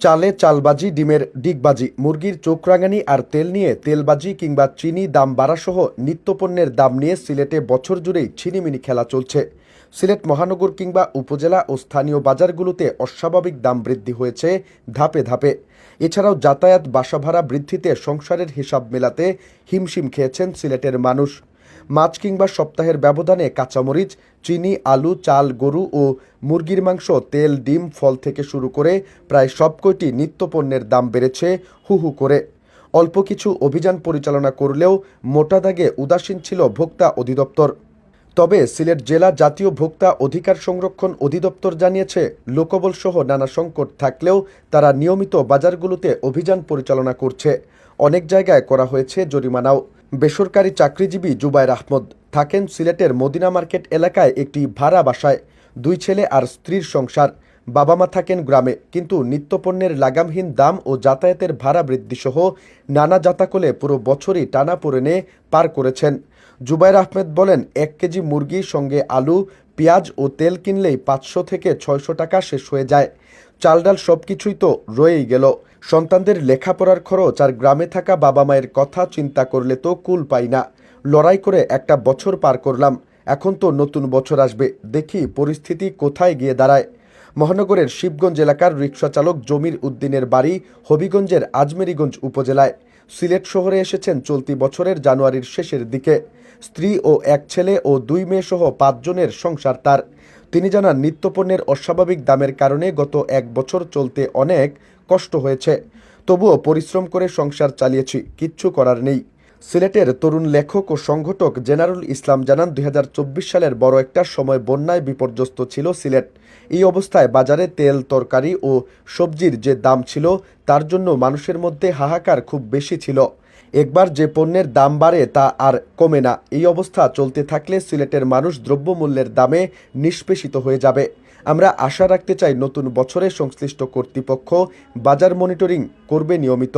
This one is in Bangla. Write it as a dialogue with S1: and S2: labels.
S1: চালে চালবাজি, ডিমের ডিগবাজি, মুরগির চোখ রাঙানি আর তেল নিয়ে তেলবাজি কিংবা চিনি দাম বাড়াসহ নিত্যপণ্যের দাম নিয়ে সিলেটে বছর জুড়েই ছিনিমিনি খেলা চলছে। সিলেট মহানগর কিংবা উপজেলা ও স্থানীয় বাজারগুলোতে অস্বাভাবিক দাম বৃদ্ধি হয়েছে ধাপে ধাপে। এছাড়াও যাতায়াত বাসা ভাড়া বৃদ্ধিতে সংসারের হিসাব মেলাতে হিমশিম খেয়েছেন সিলেটের মানুষ। মাছ কিংবা সপ্তাহের ব্যবধানে কাঁচামরিচ, চিনি, আলু, চাল, গরু ও মুরগির মাংস, তেল, ডিম, ফল থেকে শুরু করে প্রায় সবকটি নিত্যপণ্যের দাম বেড়েছে হু হু করে। অল্প কিছু অভিযান পরিচালনা করলেও মোটা দাগে উদাসীন ছিল ভোক্তা অধিদপ্তর। তবে সিলেট জেলা জাতীয় ভোক্তা অধিকার সংরক্ষণ অধিদপ্তর জানিয়েছে, লোকবল সহ নানা সংকট থাকলেও তারা নিয়মিত বাজারগুলোতে অভিযান পরিচালনা করছে। অনেক জায়গায় করা হয়েছে জরিমানাও। বেসরকারি চাকরিজীবী জুবাইর আহমদ থাকেন সিলেটের মদিনা মার্কেট এলাকায় একটি ভাড়া বাসায়। দুই ছেলে আর স্ত্রীর সংসার। বাবা মা থাকেন গ্রামে, কিন্তু নিত্যপণ্যের লাগামহীন দাম ও যাতায়াতের ভাড়া বৃদ্ধিসহ নানা জাতাকলে পুরো বছরই টানা পড়েনে পার করেছেন। জুবাইর আহমেদ বলেন, এক কেজি মুরগির সঙ্গে আলু, পেঁয়াজ ও তেল কিনলেই পাঁচশো থেকে ছয়শো টাকা শেষ হয়ে যায়। চাল ডাল সব কিছুই তো রয়েই গেল। সন্তানদের লেখাপড়ার খরচ আর গ্রামে থাকা বাবা মায়ের কথা চিন্তা করলে তো কুল পাই না। লড়াই করে একটা বছর পার করলাম। এখন তো নতুন বছর আসবে। দেখি পরিস্থিতি কোথায় গিয়ে দাঁড়ায়। মহানগরের শিবগঞ্জ এলাকার রিক্সা চালক জমির উদ্দিনের বাড়ি হবিগঞ্জের আজমেরিগঞ্জ উপজেলায়। সিলেট শহরে এসেছেন চলতি বছরের জানুয়ারির শেষের দিকে। স্ত্রী ও এক ছেলে ও দুই মেয়ে সহ পাঁচজনের সংসার তার। তিনি জানান, নিত্যপণ্যের অস্বাভাবিক দামের কারণে গত এক বছর চলতে অনেক কষ্ট হয়েছে। তবুও পরিশ্রম করে সংসার চালিয়েছি, কিচ্ছু করার নেই। সিলেটের তরুণ লেখক ও সংগঠক জেনারুল ইসলাম জানান, দুই হাজার চব্বিশ সালের বড় একটা সময় বন্যায় বিপর্যস্ত ছিল সিলেট। এই অবস্থায় বাজারে তেল, তরকারি ও সবজির যে দাম ছিল, তার জন্য মানুষের মধ্যে হাহাকার খুব বেশি ছিল। একবার যে পণ্যের দাম বাড়ে তা আর কমে না। এই অবস্থা চলতে থাকলে সিলেটের মানুষ দ্রব্যমূল্যের দামে নিষ্পেষিত হয়ে যাবে। আমরা আশা রাখতে চাই নতুন বছরে সংশ্লিষ্ট কর্তৃপক্ষ বাজার মনিটরিং করবে নিয়মিত।